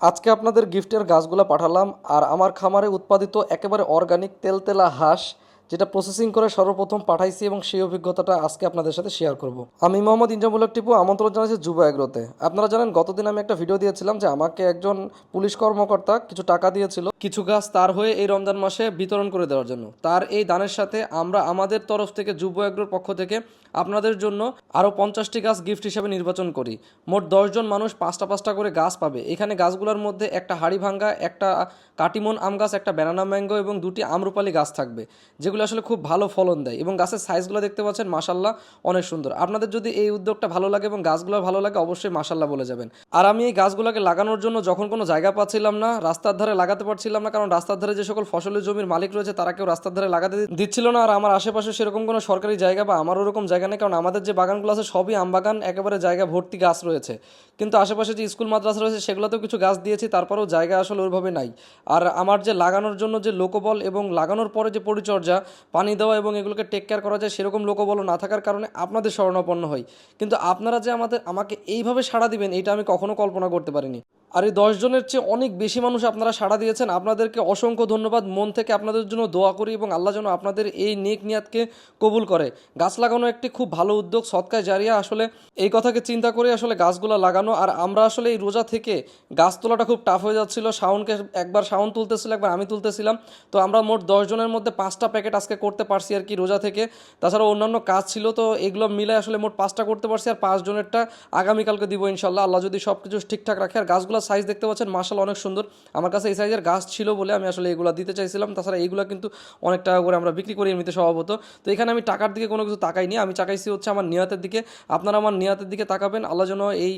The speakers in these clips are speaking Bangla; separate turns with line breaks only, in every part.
আজকে আপনাদের গিফটের গাছগুলো পাঠালাম আর আমার খামারে উৎপাদিত একেবারে অর্গানিক তেলতেলা হাঁস, যেটা প্রসেসিং করে সর্বপ্রথম পাঠাইছি এবং সেই অভিজ্ঞতাটা আজকে আপনাদের সাথে শেয়ার করব। আমি মোহাম্মদ ইনজামুল্লাহ টিপু, আমন্ত্রণ জানাচ্ছি যুব এগ্রোতে। আপনারা জানেন, গতদিন আমি একটা ভিডিও দিয়েছিলাম যে আমাকে একজন পুলিশ কর্মকর্তা কিছু টাকা দিয়েছিল। কিছু গাছ তার হয়ে এই রমজান মাসে বিতরণ করে দেওয়ার জন্য। তার এই দানের সাথে আমরা আমাদের তরফ থেকে যুব এগ্রোর পক্ষ থেকে আপনাদের জন্য আরও পঞ্চাশটি গাছ গিফট হিসাবে নির্বাচন করি। মোট দশজন মানুষ পাঁচটা পাঁচটা করে গাছ পাবে। এখানে গাছগুলোর মধ্যে একটা হাড়ি ভাঙ্গা, একটা কাটিমন আম গাছ, একটা ব্যানানা ম্যাঙ্গো এবং দুটি আমরুপালি গাছ থাকবে, যেগুলো আসলে খুব ভালো ফলন দেয় এবং গাছের সাইজগুলো দেখতে পাচ্ছেন মাসাল্লাহ অনেক সুন্দর। আপনাদের যদি এই উদ্যোগটা ভালো লাগে এবং গাছগুলো ভালো লাগে, অবশ্যই মাসাল্লাহ বলে যাবেন। আর আমি এই গাছগুলোকে লাগানোর জন্য যখন কোনো জায়গা পাচ্ছিলাম না, রাস্তার ধারে লাগাতে পারছিলাম না, কারণ রাস্তার ধারে যে সকল ফসলের জমির মালিক রয়েছে, তারা কেউ রাস্তার ধারে লাগাতে দিচ্ছিল না। আর আমার আশেপাশে সেরকম কোনো সরকারি জায়গা বা আমার ওরকম জায়গা নেই, কারণ আমাদের যে বাগানগুলো আছে, সবই আম বাগান, একেবারে জায়গা ভর্তি গাছ রয়েছে। কিন্তু আশেপাশে যে স্কুল, মাদ্রাসা রয়েছে, সেগুলোতেও কিছু গাছ দিয়েছি, তারপরেও জায়গা আসলে ওইভাবে নাই। আর আমার যে লাগানোর জন্য যে লোকবল এবং লাগানোর পরে যে পরিচর্যা, পানি দেওয়া এবং এগুলোকে টেক কেয়ার করা যায়, সেরকম লোকবলও না থাকার কারণে আপনাদের শরণাপন্ন হই। কিন্তু আপনারা যে আমাদের, আমাকে এইভাবে সাড়া দিবেন এটা আমি কখনো কল্পনা করতে পারিনি। আর এই দশজনের চেয়ে অনেক বেশি মানুষ আপনারা সাড়া দিয়েছেন। আপনাদেরকে অসংখ্য ধন্যবাদ। মন থেকে আপনাদের জন্য দোয়া করি এবং আল্লাহ যেন আপনাদের এই নেক নিয়াতকে কবুল করে। গাছ লাগানো একটি খুব ভালো উদ্যোগ, সৎকায় জারিয়া আসলে এই কথাকে চিন্তা করে আসলে গাছগুলো লাগানো। আর আমরা আসলে এই রোজা থেকে গাছ তোলাটা খুব টাফ হয়ে যাচ্ছিল। শাওনকে একবার শাওন তুলতেছিল, একবার আমি তুলতেছিলাম। তো আমরা মোট দশজনের মধ্যে পাঁচটা প্যাকেট আজকে করতে পারছি আর কি রোজা থেকে। তাছাড়া অন্যান্য কাজ ছিল, তো এগুলো মিলে আসলে মোট পাঁচটা করতে পারছি। আর পাঁচজনেরটা আগামীকালকে দিব ইনশাল্লাহ আল্লাহ যদি সব কিছু ঠিকঠাক রাখে আর গাছগুলোর সাইজ দেখতে পাচ্ছেন মার্শাল অনেক সুন্দর। আমার কাছে এই সাইজের গাছ ছিল বলে আমি আসলে এগুলো দিতে চাইছিলাম। তাছাড়া এইগুলো কিন্তু অনেক টাকা করে আমরা বিক্রি করি এমনিতে স্বভাবত তো এখানে আমি টাকার দিকে কোনো কিছু তাকাইনি। আমি চাকাইছি হচ্ছে আমার নিয়াতের দিকে। আপনারা আমার নিয়াতের দিকে তাকাবেন। আল্লাহ যেন এই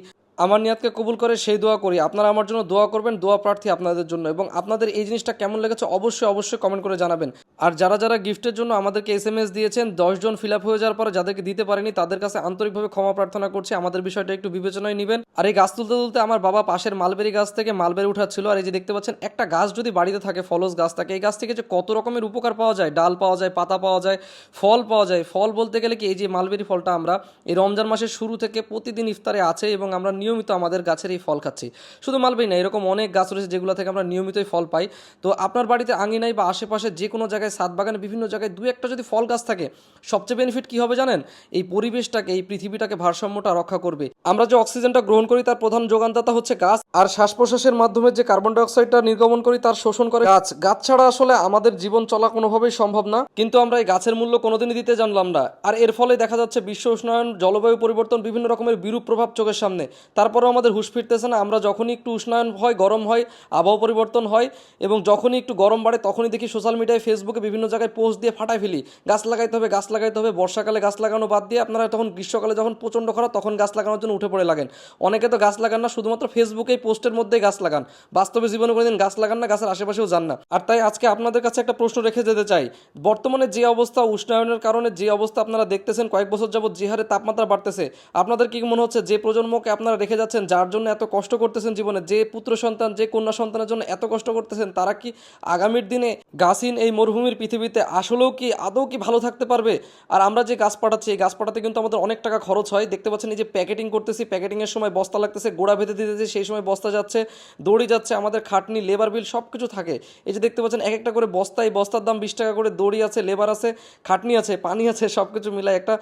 আমার নিয়াতকে কবুল করে সেই দোয়া করি। আপনারা আমার জন্য দোয়া করবেন, দোয়া প্রার্থী আপনাদের জন্য এবং আপনাদের এই জিনিসটা কেমন লেগেছে অবশ্যই অবশ্যই কমেন্ট করে জানাবেন। আর যারা যারা গিফটের জন্য আমাদেরকে এস এম এস দিয়েছেন দশজন ফিল আপ হয়ে যাওয়ার পরে যাদেরকে দিতে পারেনি, তাদের কাছে আন্তরিকভাবে ক্ষমা প্রার্থনা করছি। আমাদের বিষয়টা একটু বিবেচনায় নেবেন। আর এই গাছ তুলতে তুলতে আমার বাবা পাশের মালবেরি গাছ থেকে মালবেরি উঠাচ্ছিল। আর এই যে দেখতে পাচ্ছেন, একটা গাছ যদি বাড়িতে থাকে, ফলস গাছ থাকে, এই গাছ থেকে যে কত রকমের উপকার পাওয়া যায়, ডাল পাওয়া যায়, পাতা পাওয়া যায়, ফল পাওয়া যায়, ফল বলতে গেলে কি, এই যে মালবেরি ফলটা আমরা এই রমজান মাসের শুরু থেকে প্রতিদিন ইফতারে আছে এবং আমরা নিয়মিত আমাদের গাছের এই ফল খাচ্ছি। শুধু মালবেরি না, এরকম অনেক গাছ রয়েছে যেগুলো থেকে আমরা নিয়মিতই ফল পাই। তো আপনার বাড়িতে আঙিনায় বা আশেপাশে যে কোনো জায়গায়, সাত বাগানে বিভিন্ন জায়গায় দু একটা যদি ফল গাছ থাকে, সবচেয়ে বেনিফিট কি হবে জানেন? এই পরিবেশটাকে, এই পৃথিবীটাকে ভারসাম্যটা রক্ষা করবে। আমরা যে অক্সিজেনটা গ্রহণ করি, তার প্রধান যোগানদাতা হচ্ছে গাছ। আর শ্বাস প্রশ্বাসের মাধ্যমে যে কার্বন ডাইঅক্সাইডটা নির্গমন করি, তার শোষণ করে গাছ। গাছ ছাড়া আসলে আমাদের জীবন চলা কোনোভাবেই সম্ভব না। কিন্তু আমরা এই গাছের মূল্য কোনোদিনই দিতে জানলাম না। আর এর ফলে দেখা যাচ্ছে বিশ্ব উষ্ণায়ন, জলবায়ু পরিবর্তন, বিভিন্ন রকমের বিরূপ প্রভাব চোখের সামনে। তারপরেও আমাদের হুঁশ ফিরতেছে না। আমরা যখনই একটু উষ্ণায়ন হয়, গরম হয়, আবহাওয়া পরিবর্তন হয় এবং যখনই একটু গরম বাড়ে, তখনই দেখি সোশ্যাল মিডিয়ায় ফেসবুকে বিভিন্ন জায়গায় পোস্ট দিয়ে ফাটাই ফেলি। গাছ লাগাইতে হবে, গাছ লাগাইতে হবে, বর্ষাকালে গাছ লাগানো বাদ দিয়ে আপনারা তখন গ্রীষ্মকালে যখন প্রচণ্ড খরা, তখন গাছ লাগানোর জন্য উঠে পড়ে লাগেন। অনেকে তো গাছ লাগান না, শুধুমাত্র ফেসবুকেই পোস্টের মধ্যেই গাছ লাগান। বাস্তবে জীবনে কোনোদিন গাছ লাগান না, গাছের আশেপাশেও যান না। আর তাই আজকে আপনাদের কাছে একটা প্রশ্ন রেখে যেতে চাই। বর্তমানে যে অবস্থা, উষ্ণায়নের কারণে যে অবস্থা আপনারা দেখতেছেন, কয়েক বছর যাবত যে হারে তাপমাত্রা বাড়তেছে, আপনাদের কি মনে হচ্ছে যে প্রজন্মকে আপনারা রেখে যাচ্ছেন, যার জন্য এত কষ্ট করতেছেন জীবনে, যে পুত্র সন্তান, যে কন্যা সন্তানের জন্য এত কষ্ট করতেছেন, তারা কি আগামীর দিনে গাছহীন এই মরুভূমির পৃথিবীতে? আসলেও কি আদৌ কি ভালো থাকতে পারবে? আর আমরা যে গাছ পাঠাচ্ছি, এই গাছ পাঠাতে কিন্তু আমাদের অনেক টাকা খরচ হয়। দেখতে পাচ্ছেন এই যে প্যাকেটিং করতেছি প্যাকেটিংয়ের সময় বস্তা লাগতেছে, গোড়া ভেতরে দিতেছি, সেই সময় বস্তা যাচ্ছে, দড়ি যাচ্ছে, আমাদের খাটনি, লেবার বিল সব কিছু থাকে। এই যে দেখতে পাচ্ছেন এক একটা করে বস্তা, এই বস্তার দাম বিশ টাকা করে, দড়ি আছে, লেবার আছে, খাটনি আছে, পানি আছে সব কিছু মিলাই একটা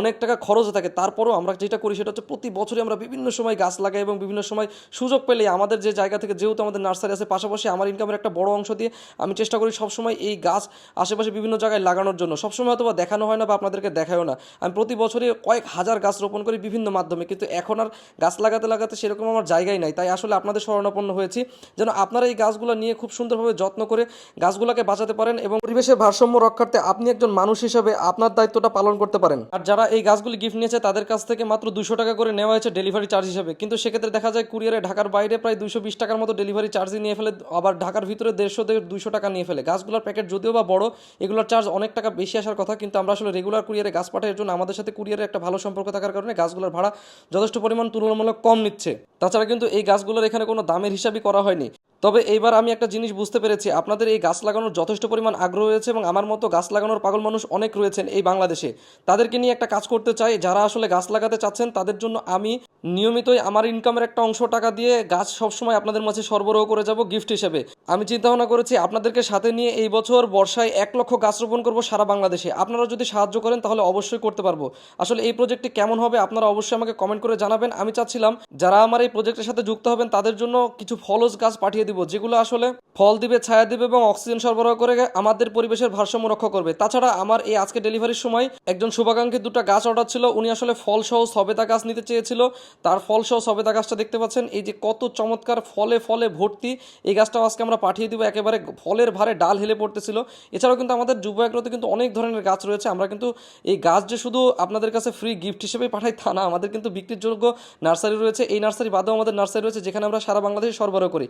অনেক টাকা খরচ থাকে। তারপরেও আমরা যেটা করি, সেটা হচ্ছে প্রতি বছরই আমরা বিভিন্ন সময় গাছ লাগাই এবং বিভিন্ন সময় সুযোগ পেলে আমাদের যে জায়গা থেকে যেহেতু আমাদের নার্সারি আছে, পাশাপাশি আমার ইনকামের একটা বড় অংশ দিয়ে আমি চেষ্টা করি সবসময় এই গাছ আশেপাশে বিভিন্ন জায়গায় লাগানোর জন্য। সবসময় হয়তো বা দেখানো হয় না বা আপনাদেরকে দেখায়ও না। আমি প্রতি বছরই কয়েক হাজার গাছ রোপণ করি বিভিন্ন মাধ্যমে, কিন্তু এখন আর গাছ লাগাতে লাগাতে সেরকম আমার জায়গাই নাই। তাই আসলে আপনাদের শরণাপন্ন হয়েছি যেন আপনারা এই গাছগুলো নিয়ে খুব সুন্দরভাবে যত্ন করে গাছগুলোকে বাঁচাতে পারেন এবং পরিবেশের ভারসাম্য রক্ষার্থে আপনি একজন মানুষ হিসেবে আপনার দায়িত্বটা পালন করতে পারেন। আর যারা এই গাছগুলি গিফট নিয়েছে, তাদের কাছ থেকে মাত্র দুশো টাকা করে নেওয়া হয়েছে ডেলিভারি চার্জ হিসেবে। কিন্তু সেক্ষেত্রে দেখা যায় কুরিয়ারে ঢাকার বাইরে প্রায় দুশো বিশ টাকার মতো ডেলিভারি চার্জই নিয়ে ফেলে, আবার ঢাকার ভিতরে দেড়শো থেকে দুশো টাকা নিয়ে ফেলে। গাছগুলোর প্যাকেট যদিও বা বড়, এগুলোর চার্জ অনেক টাকা বেশি আসার কথা, কিন্তু আমরা আসলে রেগুলার কুরিয়ারে গাছ পাঠায় জন্য আমাদের সাথে কুরিয়ারের একটা ভালো সম্পর্ক থাকার কারণে গাছগুলোর ভাড়া যথেষ্ট পরিমাণ তুলনামূলক কম নিচ্ছে। তাছাড়া কিন্তু এই গাছগুলোর এখানে কোনো দামের হিসাবই করা হয়নি। তবে এইবার আমি একটা জিনিস বুঝতে পেরেছি। আপনাদের এই গাছ লাগানোর যথেষ্ট পরিমাণ আগ্রহ রয়েছে এবং আমার মতো গাছ লাগানোর পাগল মানুষ অনেক রয়েছেন এই বাংলাদেশে। তাদেরকে নিয়ে একটা কাজ করতে চাই, যারা আসলে গাছ লাগাতে চাচ্ছেন, তাদের জন্য আমি নিয়মিতই আমার ইনকামের একটা অংশ টাকা দিয়ে গাছ সবসময় আপনাদের মাঝে সরবরাহ করে যাব গিফট হিসেবে। আমি চিন্তা ভাবনা করেছি, আপনাদেরকে সাথে নিয়ে এই বছর বর্ষায় এক লক্ষ গাছ রোপণ করব সারা বাংলাদেশে। আপনারা যদি সাহায্য করেন, তাহলে অবশ্যই করতে পারব। আসলে এই প্রজেক্টটি কেমন হবে, আপনারা অবশ্যই আমাকে কমেন্ট করে জানাবেন। আমি চাচ্ছিলাম, যারা আমার এই প্রজেক্টের সাথে যুক্ত হবেন, তাদের জন্য কিছু ফলস গাছ পাঠিয়ে দিব, যেগুলো আসলে ফল দিবে, ছায়া দিবে এবং অক্সিজেন সরবরাহ করে আমাদের পরিবেশের ভারসাম্য রক্ষা করবে। তাছাড়া আমার এই আজকে ডেলিভারির সময় একজন শুভাকাঙ্ক্ষী দুটো গাছ অর্ডার ছিল, উনি আসলে ফল সহ সবেদা গাছ নিতে চেয়েছিল। তার ফল সহ সবেদা গাছটা দেখতে পাচ্ছেন, এই যে কত চমৎকার ফলে ফলে ভর্তি, এই গাছটাও আজকে আমরা পাঠিয়ে দিব, একেবারে ফলের ভারে ডাল হেলে পড়তেছিল। এছাড়াও কিন্তু আমাদের যুব এগ্রোতে কিন্তু অনেক ধরনের গাছ রয়েছে, আমরা কিন্তু এই গাছ যে শুধু আপনাদের কাছে ফ্রি গিফট হিসেবে পাঠাই তা না, আমাদের কিন্তু বিক্রির যোগ্য নার্সারি রয়েছে, এই নার্সারি বাদেও আমাদের নার্সারি রয়েছে, যেখানে আমরা সারা বাংলাদেশে সরবরাহ করি।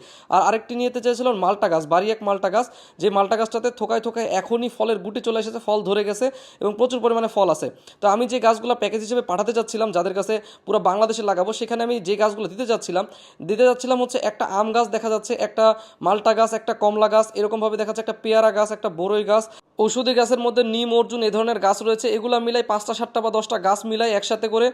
আর আরেকটি নিয়েতে চেয়েছিলেন মালটা গাছ বাড়ি এক মালটা গাছ, যে মালটা গাছটাতে থোকায় থোকায় এখনই ফলের গুটি চলে এসেছে, ফল ধরে গেছে এবং প্রচুর পরিমাণে ফল আছে। তো আমি যে গাছগুলো প্যাকেজ হিসেবে পাঠাতে চাচ্ছিলাম যাদের কাছে পুরো বাংলাদেশে লাগাবো, সেখানে আমি যে গাছগুলো দিতে যাচ্ছিলাম দিতে যাচ্ছিলাম হচ্ছে একটা আম গাছ, দেখা যাচ্ছে একটা মালটা গাছ, একটা কমলা গাছ, এরকমভাবে দেখা যাচ্ছে একটা পেয়ারা গাছ, একটা বড়ই গাছ। ঔষধি গাছের মধ্যে নিম, অর্জুন এ ধরনের গাছ রয়েছে। এগুলো মিলাই পাঁচটা, সাতটা বা দশটা গাছ মিলাই একসাথে করে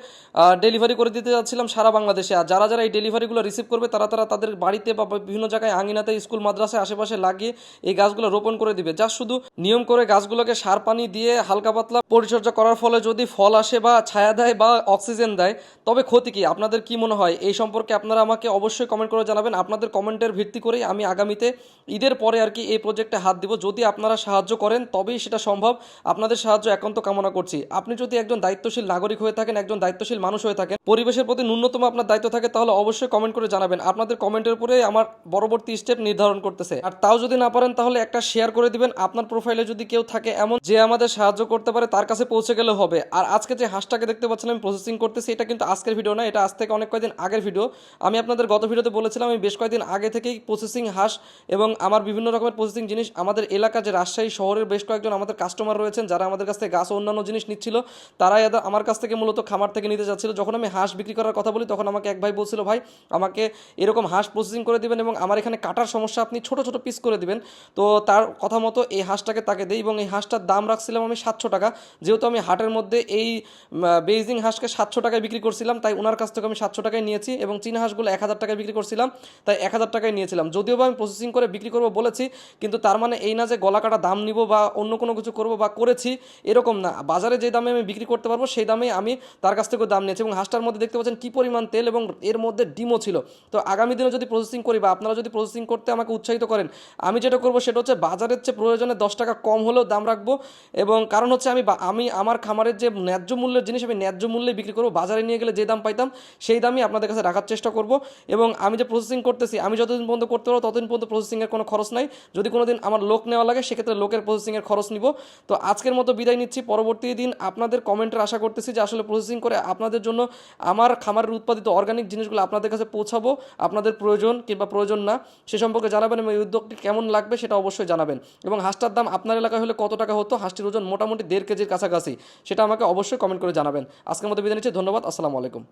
ডেলিভারি করে দিতে যাচ্ছিলাম সারা বাংলাদেশে। আর যারা যারা এই ডেলিভারিগুলো রিসিভ করবে, তারা তারা তাদের বাড়িতে বা বিভিন্ন জায়গায় আঙিনাতে, স্কুল, মাদ্রাসায় আশেপাশে লাগিয়ে এই গাছগুলো রোপণ করে দিবে। যা শুধু নিয়ম করে গাছগুলোকে সার পানি দিয়ে হালকা পাতলা পরিচর্যা করার ফলে যদি ফল আসে বা ছায়া দেয় বা অক্সিজেন দেয়, তবে ক্ষতি কি? আপনাদের কি মনে হয়? এই সম্পর্কে আপনারা আমাকে অবশ্যই কমেন্ট করে জানাবেন। আপনাদের কমেন্টের ভিত্তি করেই আমি আগামীতে ঈদের পরে আর কি এই প্রজেক্টে হাত দিব। যদি আপনারা সাহায্য করেন তবেই সেটা সম্ভব। আপনাদের সাহায্য একান্ত কামনা করছি। আপনি যদি একজন দায়িত্বশীল নাগরিক হয়ে থাকেন, একজন দায়িত্বশীল মানুষ হয়ে থাকেন, পরিবেশের প্রতি ন্যূনতম আপনার দায়িত্ব থাকে, তাহলে অবশ্যই কমেন্ট করে জানাবেন। আপনাদের কমেন্টের উপরে আমার পরবর্তী স্টেপ নির্ধারণ করতেছে। আর তাও যদি না পারেন, তাহলে একটা শেয়ার করে দিবেন। আপনার প্রোফাইলে যদি কেউ থাকে এমন যে আমাদের সাহায্য করতে পারে, তার কাছে পৌঁছে গেলে হবে। আর আজকে যে হাঁসটাকে দেখতে পাচ্ছেন, আমি প্রসেসিং করতেছি, এটা কিন্তু আজকের ভিডিও না, এটা আজ থেকে অনেক কয়েকদিন আগের ভিডিও আমি আপনাদের গত ভিডিওতে বলেছিলাম, আমি বেশ কয়েকদিন আগে থেকেই প্রসেসিং হাঁস এবং আমার বিভিন্ন রকমের প্রসেসিং জিনিস আমাদের এলাকা যে রাজশাহী শহরের বেশ কয়েকজন আমাদের কাস্টমার রয়েছেন, যারা আমাদের কাছ থেকে গাছ ও অন্যান্য জিনিস নিচ্ছিল, তারাই আমার কাছ থেকে মূলত খামার থেকে নিতে যাচ্ছিল। যখন আমি হাঁস বিক্রি করার কথা বলি, তখন আমাকে এক ভাই বলছিল, ভাই, আমাকে এরকম হাঁস প্রসেসিং করে দিবেন এবং আমার এখানে কাটার সমস্যা আপনি ছোট ছোট পিস করে দিবেন। তো তার কথা মতো এই হাঁসটাকে তাকে দিই এবং এই হাঁসটার দাম রাখছিলাম আমি সাতশো টাকা। যেহেতু আমি হাটের মধ্যে এই বেইজিং হাঁসকে সাতশো টাকায় বিক্রি করছিলাম, তাই ওনার কাছ থেকে আমি সাতশো টাকায় নিয়েছি এবং চীনা হাঁসগুলো এক হাজার টাকায় বিক্রি করছিলাম, তাই এক হাজার টাকায় নিয়েছিলাম। যদিও বা আমি প্রসেসিং করে বিক্রি করব বলেছি, কিন্তু তার মানে এই না যে গলা কাটা দাম নিব বা অন্য কোনো কিছু করব বা করেছি, এরকম না। বাজারে যে দামে আমি বিক্রি করতে পারব, সেই দামে আমি তার কাছ থেকে দাম নিয়েছি এবং হাঁসটার মধ্যে দেখতে পাচ্ছেন কী পরিমাণ তেল এবং এর মধ্যে ডিমও ছিল। তো আগামী দিনে যদি প্রসেসিং করি বা আপনারা যদি প্রসেসিং করতে আমাকে উৎসাহিত করেন, আমি যেটা করব সেটা হচ্ছে বাজারের চেয়ে প্রয়োজনে দশ টাকা কম হলেও দাম রাখব এবং কারণ হচ্ছে আমি আমি আমার খামারের যে ন্যায্য মূল্যের জিনিস আমি ন্যায্য মূল্যে বিক্রি করব, বাজারে নিয়ে গেলে যে দাম পাইতাম, সেই দামই আপনাদের কাছে রাখার চেষ্টা করব এবং আমি যে প্রসেসিং করতেছি, আমি যতদিন পর্যন্ত করতে পারব, ততদিন পর্যন্ত প্রসেসিংয়ের কোনো খরচ নাই। যদি কোনো দিন আমার লোক নেওয়া লাগে, সেক্ষেত্রে লোকের প্রসেসিংয়ের খরচ নিব। তো আজকের মতো বিদায় নিচ্ছি। পরবর্তী দিন আপনাদের কমেন্টের আশা করতেছি যে আসলে প্রসেসিং করে আপনাদের জন্য আমার খামারের উৎপাদিত অর্গানিক জিনিসগুলো আপনাদের কাছে পৌঁছাবো। আপনাদের প্রয়োজন কিংবা প্রয়োজন না, সে সম্পর্কে জানাবেন এবং এই উদ্যোগটি কেমন লাগবে সেটা অবশ্যই জানাবেন। এবং হাঁসটার দাম আপনার এলাকায় হলে কত টাকা হতো? হাঁসটির ওজন মোটামুটি দেড় কেজির কাছাকাছি, সেটা আমাকে অবশ্যই কমেন্ট করে জানাবেন। আজকের মতো বিদায় নিচ্ছি। ধন্যবাদ। আসসালামু আলাইকুম।